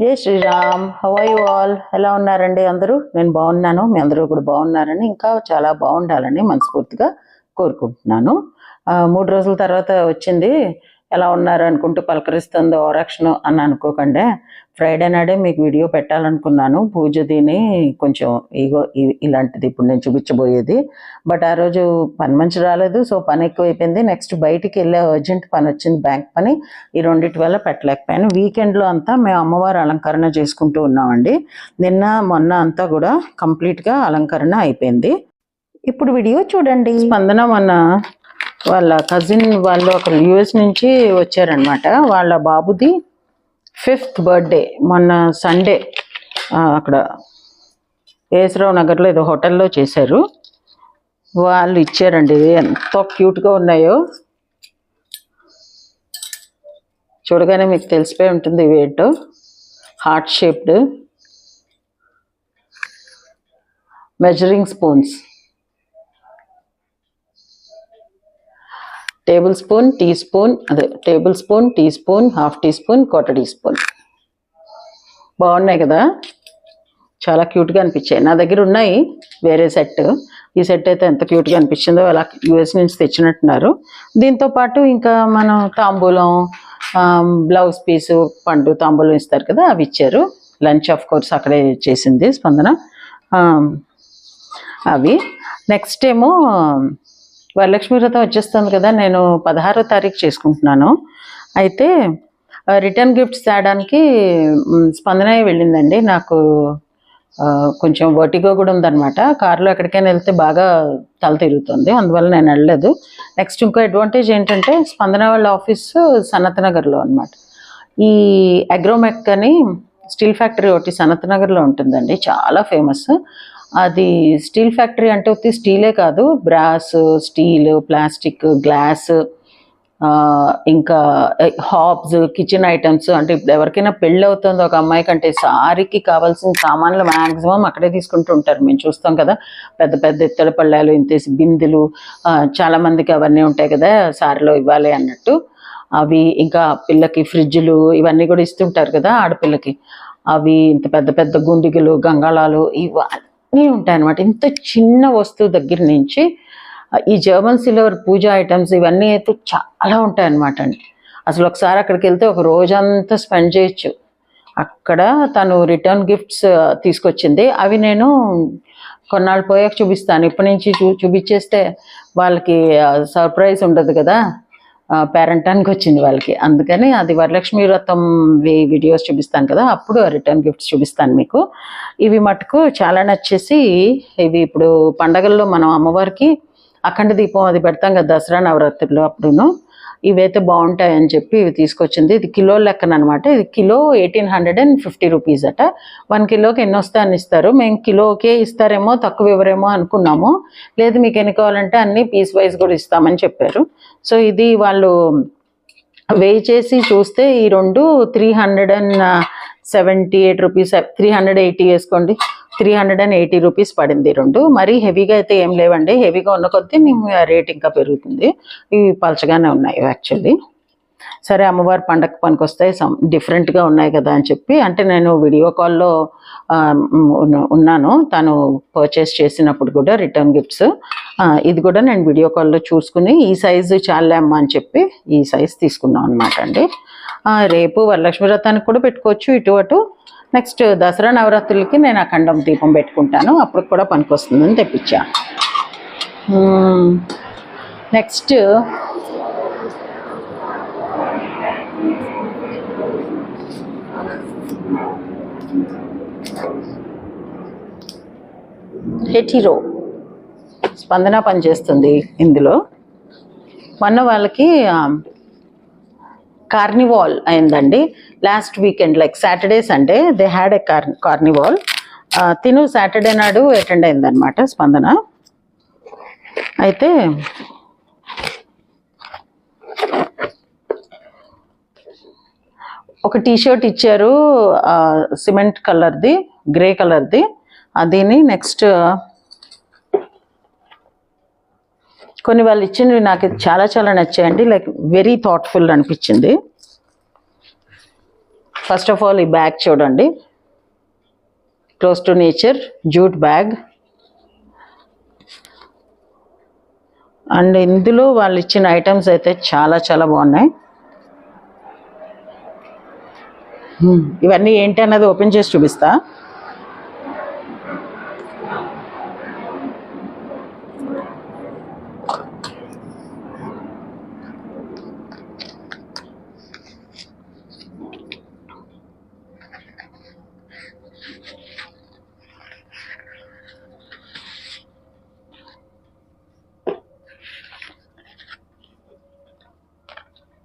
జై శ్రీరామ్. హవై ఆల్ ఎలా ఉన్నారండి అందరూ? నేను బాగున్నాను. మీ అందరూ కూడా బాగున్నారని ఇంకా చాలా బాగుండాలని మనస్ఫూర్తిగా కోరుకుంటున్నాను. మూడు రోజుల తర్వాత వచ్చింది. ఎలా ఉన్నారు అనుకుంటూ పలకరిస్తుందో ఓరక్షణ అని అనుకోకండి. ఫ్రైడే నాడే మీకు వీడియో పెట్టాలనుకున్నాను. పూజ దీని కొంచెం ఇగో ఇలాంటిది ఇప్పుడు నేను చూపించబోయేది. బట్ ఆ రోజు పని మంచి రాలేదు. సో పని ఎక్కువైపోయింది. నెక్స్ట్ బయటికి వెళ్ళే అర్జెంట్ పని వచ్చింది. బ్యాంక్ పని. ఈ రెండింటి వల్ల పెట్టలేకపోయాను. వీకెండ్లో అంతా మేము అమ్మవారు అలంకరణ చేసుకుంటూ ఉన్నామండి. నిన్న మొన్న అంతా కూడా కంప్లీట్గా అలంకరణ అయిపోయింది. ఇప్పుడు వీడియో చూడండి. స్పందన మొన్న వాళ్ళ కజిన్ వాళ్ళు ఒకరు యుఎస్ నుంచి వచ్చారనమాట వాళ్ళ బాబుది ఫిఫ్త్ బర్త్డే మొన్న సండే అక్కడ ఏసరావు నగర్లో ఏదో హోటల్లో చేశారు. వాళ్ళు ఇచ్చారండి. ఇది ఎంతో క్యూట్గా ఉన్నాయో. చూడగానే మీకు తెలిసిపోయి ఉంటుంది wait heart shaped measuring spoons tablespoon teaspoon అదే tablespoon teaspoon half teaspoon quarter teaspoon. బాగున్నాయి కదా? చాలా క్యూట్గా అనిపించాయి. నా దగ్గర ఉన్నాయి వేరే సెట్. ఈ సెట్ అయితే ఎంత క్యూట్గా అనిపించిందో అలా యూఎస్ నుంచి తెచ్చినట్టున్నారు. దీంతో పాటు ఇంకా మనం తాంబూలం బ్లౌజ్ పీసు పండు తాంబూలం ఇస్తారు కదా అవి ఇచ్చారు. లంచ్ ఆఫ్ కోర్స్ అక్కడే చేసింది స్పందన. అవి. నెక్స్ట్ ఏమో వరలక్ష్మి వ్రతం వచ్చేస్తుంది కదా నేను పదహారో తారీఖు చేసుకుంటున్నాను. అయితే రిటర్న్ గిఫ్ట్స్ తేడానికి స్పందన వెళ్ళిందండి. నాకు కొంచెం వర్టిగో కూడా ఉందన్నమాట. కారులో ఎక్కడికైనా వెళ్తే బాగా తల తిరుగుతుంది అందువల్ల నేను వెళ్ళలేదు. నెక్స్ట్ ఇంకో అడ్వాంటేజ్ ఏంటంటే స్పందన వాళ్ళ ఆఫీసు సనత్ నగర్లో అనమాట ఈ అగ్రోమెక్ అని స్టీల్ ఫ్యాక్టరీ ఒకటి సనత్ నగర్లో ఉంటుందండి చాలా ఫేమస్. అది స్టీల్ ఫ్యాక్టరీ అంటే వచ్చి స్టీలే కాదు బ్రాస్ స్టీల్ ప్లాస్టిక్ గ్లాస్ ఇంకా హాబ్స్ కిచెన్ ఐటమ్స్ అంటే ఇప్పుడు ఎవరికైనా పెళ్ళి అవుతుంది ఒక అమ్మాయి కంటే సారీకి కావాల్సిన సామాన్లు మ్యాక్సిమం అక్కడే తీసుకుంటూ ఉంటారు. మేము చూస్తాం కదా పెద్ద పెద్ద ఇత్తడి పళ్ళాలు ఇంతేసి బిందులు చాలామందికి అవన్నీ ఉంటాయి కదా సారీలో ఇవ్వాలి అన్నట్టు. అవి ఇంకా పిల్లకి ఫ్రిడ్జ్లు ఇవన్నీ కూడా ఇస్తుంటారు కదా ఆడపిల్లకి. అవి ఇంత పెద్ద పెద్ద గుండిగలు గంగాళాలు ఇవన్నీ ఉంటాయి అన్నమాట. ఇంత చిన్న వస్తువు దగ్గర నుంచి ఈ జర్మన్ సిల్వర్ పూజ ఐటమ్స్ ఇవన్నీ అయితే చాలా ఉంటాయి అనమాట అండి. అసలు ఒకసారి అక్కడికి వెళ్తే ఒక రోజంతా స్పెండ్ చేయొచ్చు. అక్కడ తను రిటర్న్ గిఫ్ట్స్ తీసుకొచ్చింది. అవి నేను కొన్నాళ్ళు పోయాక చూపిస్తాను. ఇప్పటి నుంచి చూ చూపించేస్తే వాళ్ళకి సర్ప్రైజ్ ఉండదు కదా. పేరెంటానికి వచ్చింది వాళ్ళకి. అందుకని అది వరలక్ష్మి వ్రతం వి- వీడియోస్ చూపిస్తాను కదా అప్పుడు రిటర్న్ గిఫ్ట్స్ చూపిస్తాను మీకు. ఇవి మటుకు చాలా నచ్చేసి ఇవి ఇప్పుడు పండగల్లో మనం అమ్మవారికి అఖండ దీపం అది పెడతాం కదా దసరా నవరాత్రులు అప్పుడును. ఇవైతే బాగుంటాయని చెప్పి ఇవి తీసుకొచ్చింది. ఇది కిలో లెక్కన అనమాట ఇది kilo eighteen hundred and fifty rupees అట. వన్ కిలోకి ఎన్ని వస్తాయని ఇస్తారు. మేము కిలోకే ఇస్తారేమో తక్కువ ఇవ్వరేమో అనుకున్నాము. లేదు మీకు ఎన్ని కావాలంటే అన్ని పీస్ వైజ్ కూడా ఇస్తామని చెప్పారు. సో ఇది వాళ్ళు వెయ్యి చేసి చూస్తే ఈ రెండు three hundred and seventy eight rupees three hundred eighty వేసుకోండి. Three hundred and eighty rupees పడింది రెండు. మరీ హెవీగా అయితే ఏం లేవండి. హెవీగా ఉన్న కొద్దీ మేము రేట్ ఇంకా పెరుగుతుంది. ఇవి పలచగానే ఉన్నాయి యాక్చువల్లీ. సరే అమ్మవారి పండగ పనికి వస్తాయి సమ్ డిఫరెంట్గా ఉన్నాయి కదా అని చెప్పి అంటే నేను వీడియో కాల్లో ఉన్నాను. తను పర్చేస్ చేసినప్పుడు కూడా రిటర్న్ గిఫ్ట్స్. ఇది కూడా నేను వీడియో కాల్లో చూసుకుని ఈ సైజు చాలే అమ్మా అని చెప్పి ఈ సైజ్ తీసుకున్నాం అనమాట అండి. రేపు వరలక్ష్మి వ్రతానికి కూడా పెట్టుకోవచ్చు ఇటు అటు. నెక్స్ట్ దసరా నవరాత్రులకి నేను అఖండం దీపం పెట్టుకుంటాను. అప్పుడు కూడా పనికి వస్తుందని తెప్పించా నెక్స్ట్ హెటిరో స్పందన పనిచేస్తుంది ఇందులో. మొన్న వాళ్ళకి కార్నివాల్ అయిందండి. Last weekend like Saturday Sunday they had a car carnival తిను సాటర్డే నాడు అటెండ్ అయిందనమాట స్పందన. అయితే ఒక టీషర్ట్ ఇచ్చారు సిమెంట్ కలర్ది గ్రే కలర్ది. దీన్ని నెక్స్ట్ కొన్ని వాళ్ళు ఇచ్చినవి నాకు చాలా చాలా నచ్చాయండి. లైక్ వెరీ థాట్ఫుల్ అనిపించింది. ఫస్ట్ ఆఫ్ ఆల్ ఈ బ్యాగ్ చూడండి. Close to nature jute bag and ఇందులో వాళ్ళు ఇచ్చిన ఐటమ్స్ అయితే చాలా చాలా బాగున్నాయి. Hmm. ఇవన్నీ ఏంటి అన్నది ఓపెన్ చేసి చూపిస్తా.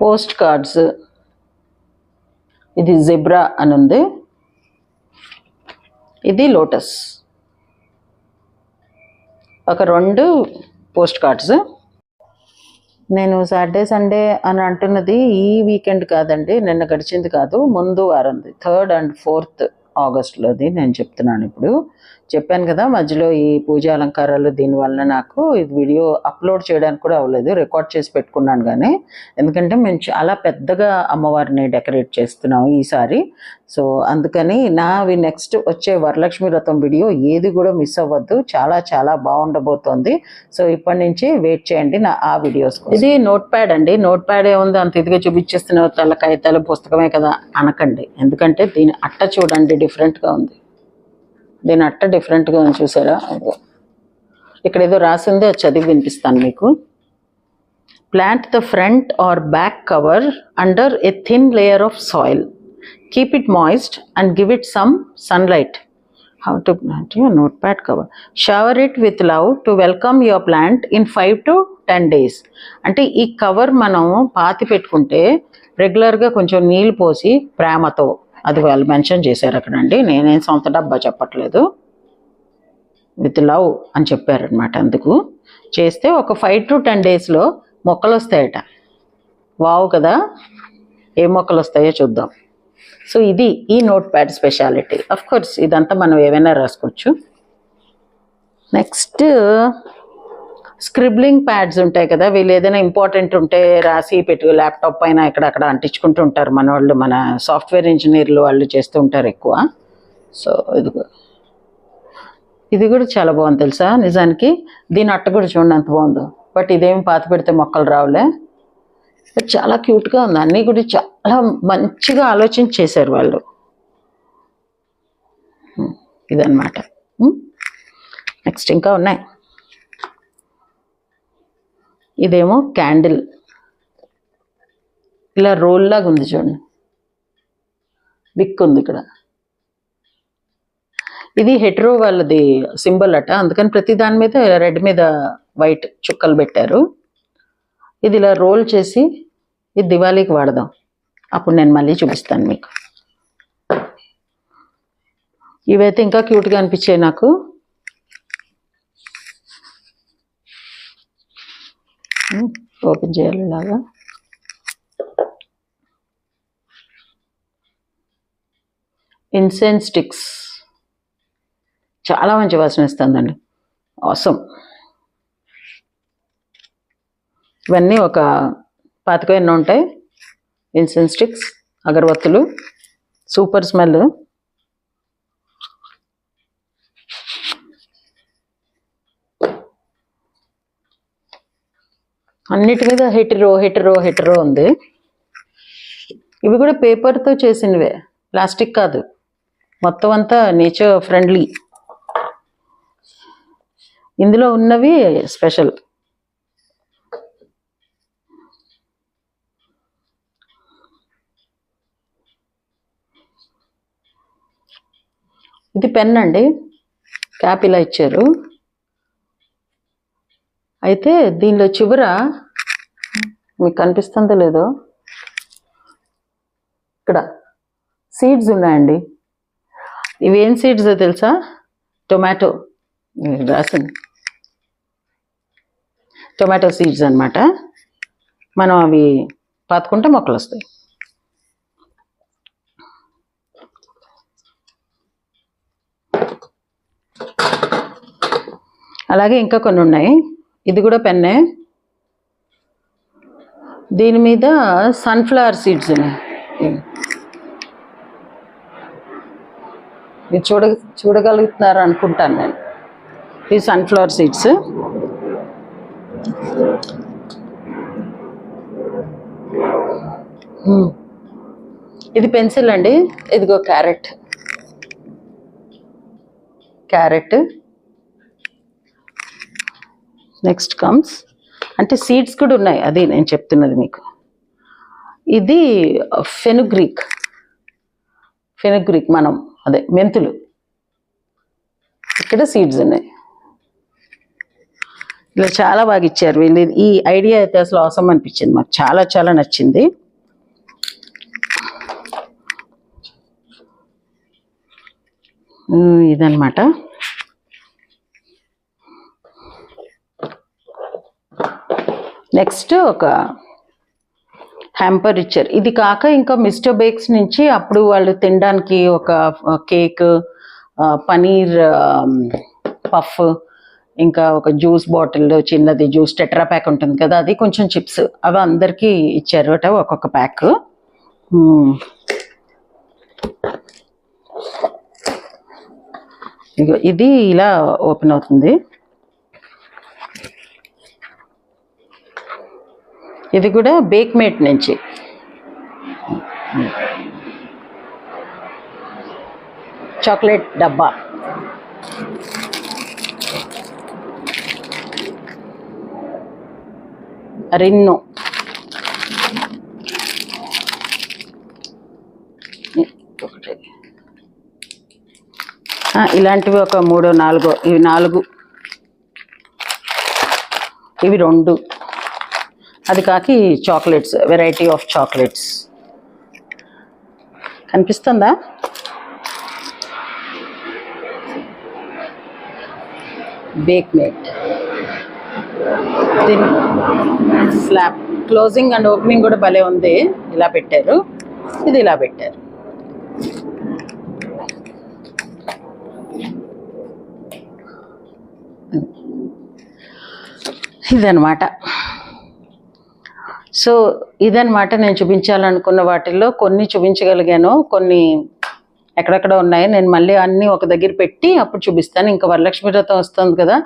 Postcards. ఇది జిబ్రా అని ఉంది ఇది లోటస్. ఒక రెండు పోస్ట్ కార్డ్స్. నేను సాటర్డే సండే అని అంటున్నది ఈ వీకెండ్ కాదండి నిన్న గడిచింది కాదు ముందు వారంది. థర్డ్ అండ్ ఫోర్త్ ఆగస్టులోది నేను చెప్తున్నాను ఇప్పుడు. చెప్పాను కదా మధ్యలో ఈ పూజ అలంకారాలు దీనివల్ల నాకు ఇది వీడియో అప్లోడ్ చేయడానికి కూడా అవ్వలేదు రికార్డ్ చేసి పెట్టుకున్నాను కానీ ఎందుకంటే మేము చాలా పెద్దగా అమ్మవారిని డెకరేట్ చేస్తున్నాం ఈసారి. సో అందుకని నావి నెక్స్ట్ వచ్చే వరలక్ష్మి వ్రతం వీడియో ఏది కూడా మిస్ అవ్వద్దు చాలా చాలా బాగుండబోతోంది. సో ఇప్పటి నుంచి వెయిట్ చేయండి నా ఆ వీడియోస్ ఇది నోట్ ప్యాడ్ అండి నోట్ ప్యాడ్ ఏముంది అంత ఇదిగా చూపించేస్తున్న తల కాగితాల పుస్తకమే కదా అనకండి. ఎందుకంటే దీని అట్ట చూడండి డిఫరెంట్గా ఉంది. దీని అట్ట డిఫరెంట్గా ఉంది చూసారా? ఇక్కడ ఏదో రాసింది అది చదివి వినిపిస్తాను మీకు. Plant the front or back cover under a thin layer of soil keep it moist and give it some sunlight how to plant your notepad cover? Shower it with love to welcome your plant in 5 to 10 days. అంటే ఈ cover మనం పాతి పెట్టుకుంటే రెగ్యులర్గా కొంచెం నీళ్ళు పోసి ప్రేమతో అది వాళ్ళు మెన్షన్ చేశారు అక్కడండి. నేనేం సొంత డబ్బా చెప్పట్లేదు. విత్ లవ్ అని చెప్పారనమాట అందుకు. చేస్తే ఒక ఫైవ్ టు టెన్ డేస్లో మొక్కలు వస్తాయట వావ్ కదా! ఏ మొక్కలు వస్తాయో చూద్దాం. సో ఇది ఈ notepad speciality. Of course ఇదంతా మనం ఏమైనా రాసుకోవచ్చు. నెక్స్ట్ స్క్రిబ్లింగ్ ప్యాడ్స్ ఉంటాయి కదా వీళ్ళు ఏదైనా ఇంపార్టెంట్ ఉంటే రాసి పెట్టు ల్యాప్టాప్ పైన ఇక్కడ అక్కడ అంటించుకుంటూ ఉంటారు మన వాళ్ళు మన సాఫ్ట్వేర్ ఇంజనీర్లు వాళ్ళు చేస్తూ ఉంటారు ఎక్కువ. సో ఇది ఇది కూడా చాలా బాగుంది తెలుసా? నిజానికి దీని అట్ట కూడా చూడండి అంత బాగుందో. బట్ ఇదేమి పాత పెడితే మొక్కలు రావులే. బట్ చాలా క్యూట్గా ఉంది. అన్నీ కూడా చాలా మంచిగా ఆలోచన చేశారు వాళ్ళు. ఇదన్నమాట. నెక్స్ట్ ఇంకా ఉన్నాయి. ఇదేమో క్యాండిల్. ఇలా రోల్ లాగా ఉంది చూడండి. బిక్ ఉంది ఇక్కడ. ఇది హెట్రో వాళ్ళది సింబల్ అట. అందుకని ప్రతి దాని మీద రెడ్ మీద వైట్ చుక్కలు పెట్టారు. ఇది ఇలా రోల్ చేసి ఇది దివాళీకి వాడదాం. అప్పుడు నేను మళ్ళీ చూపిస్తాను మీకు. ఇవైతే ఇంకా క్యూట్గా అనిపించాయి నాకు. ఓపెన్ చేయాలి ఇలాగా. Incense sticks. చాలా మంచి వాసన ఇస్తుందండి. అవసరం ఇవన్నీ ఒక పాతిక ఎన్నో ఉంటాయి. ఇన్సెన్స్ స్టిక్స్ అగరబత్తులు. Super smell. అన్నిటి మీద హెటరో హెటరో హెటరో ఉంది. ఇవి కూడా పేపర్తో చేసినవే. ప్లాస్టిక్ కాదు. మొత్తం అంతా నేచర్ ఫ్రెండ్లీ ఇందులో ఉన్నవి స్పెషల్ ఇది పెన్ అండి. క్యాప్ ఇలా ఇచ్చారు. అయితే దీనిలో చివర మీకు కనిపిస్తుందో లేదో ఇక్కడ సీడ్స్ ఉన్నాయండి. ఇవి ఏం సీడ్స్ తెలుసా? టొమాటో. రాసింది టొమాటో సీడ్స్ అన్నమాట. మనం అవి పాతుకుంటే మొక్కలు వస్తాయి. అలాగే ఇంకా కొన్ని ఉన్నాయి. ఇది కూడా పెన్నే. దీని మీద సన్ఫ్లవర్ సీడ్స్ ఉన్నాయి. మీరు చూడ చూడగలుగుతున్నారు అనుకుంటాను నేను. ఈ సన్ఫ్లవర్ సీడ్స్ ఇది పెన్సిల్ అండి. ఇదిగో క్యారెట్. క్యారెట్. నెక్స్ట్ కమ్స్ అంటే సీడ్స్ కూడా ఉన్నాయి. అది నేను చెప్తున్నది మీకు. ఇది uh, ఫెనుగ్రీక్ ఫెనుగ్రీక్ మనం అదే మెంతులు. ఇక్కడ సీడ్స్ ఉన్నాయి. ఇలా చాలా బాగా ఇచ్చారు. వీళ్ళు ఈ ఐడియా అయితే అసలు అవసరం అనిపించింది. మాకు చాలా చాలా నచ్చింది. ఉమ్, ఇదన్నమాట నెక్స్ట్ ఒక హ్యాంపర్ ఇచ్చారు. ఇది కాక ఇంకా మిస్టర్ బేక్స్ నుంచి అప్పుడు వాళ్ళు తినడానికి ఒక కేక్ పనీర్ పఫ్ ఇంకా ఒక జ్యూస్ బాటిల్ చిన్నది జ్యూస్ టెట్రా ప్యాక్ ఉంటుంది కదా అది కొంచెం చిప్స్ అవి అందరికీ ఇచ్చారు అట ఒక్కొక్క ప్యాక్. ఇగో ఇది ఇలా ఓపెన్ అవుతుంది. ఇది కూడా బేక్ మేట్ నుంచి. చాక్లెట్ డబ్బా. రిన్ను. ఇలాంటివి ఒక మూడో నాలుగో ఇవి నాలుగు. ఇవి రెండు. అది కాకి చాక్లెట్స్ వెరైటీ ఆఫ్ చాక్లెట్స్ కనిపిస్తుందా? బేక్ మేట్ దీని స్లాబ్ క్లోజింగ్ అండ్ ఓపెనింగ్ కూడా భలే ఉంది. ఇలా పెట్టారు. ఇది ఇలా పెట్టారు. ఇదనమాట సో ఇదనమాట నేను చూపించాలనుకున్న వాటిల్లో కొన్ని చూపించగలిగాను కొన్ని ఎక్కడెక్కడ ఉన్నాయి. నేను మళ్ళీ అన్నీ ఒక దగ్గర పెట్టి అప్పుడు చూపిస్తాను. ఇంకా వరలక్ష్మి వ్రతం వస్తుంది కదా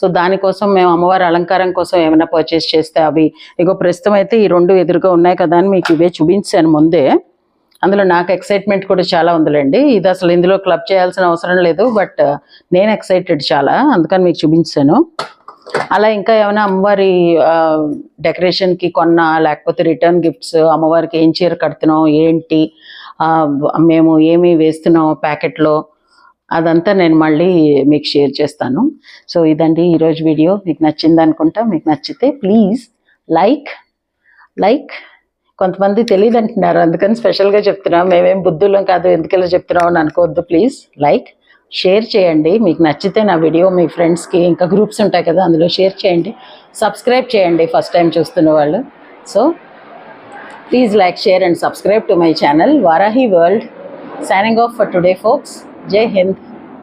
సో దానికోసం మేము అమ్మవారి అలంకారం కోసం ఏమైనా పర్చేస్ చేస్తే అవి ఇగో ప్రస్తుతం అయితే ఈ రెండు ఎదురుగా ఉన్నాయి కదా అని మీకు ఇవే చూపించాను ముందే. అందులో నాకు ఎక్సైట్మెంట్ కూడా చాలా ఉందిలేండి. ఇది అసలు ఇందులో క్లబ్ చేయాల్సిన అవసరం లేదు బట్ నేను ఎక్సైటెడ్ చాలా అందుకని మీకు చూపించాను. అలా ఇంకా ఏమైనా అమ్మవారి డెకరేషన్కి కొన్నా లేకపోతే రిటర్న్ గిఫ్ట్స్ అమ్మవారికి ఏం చీర కడుతున్నాం ఏంటి మేము ఏమి వేస్తున్నాం ప్యాకెట్లో అదంతా నేను మళ్ళీ మీకు షేర్ చేస్తాను. సో ఇదండి ఈరోజు వీడియో. మీకు నచ్చింది అనుకుంటా మీకు నచ్చితే ప్లీజ్ లైక్ లైక్. కొంతమంది తెలియదు అంటున్నారు అందుకని స్పెషల్గా చెప్తున్నాం. మేమేం బుద్ధులం కాదు ఎందుకలా చెప్తున్నాం అని అనుకోవద్దు ప్లీజ్ లైక్. షేర్ చేయండి. మీకు నచ్చితే నా వీడియో మీ ఫ్రెండ్స్కి ఇంకా గ్రూప్స్ ఉంటాయి కదా అందులో షేర్ చేయండి. సబ్స్క్రైబ్ చేయండి ఫస్ట్ టైం చూస్తున్న వాళ్ళు. So please like share and subscribe to my channel. Varahi world. Signing off for today folks. జై హింద్.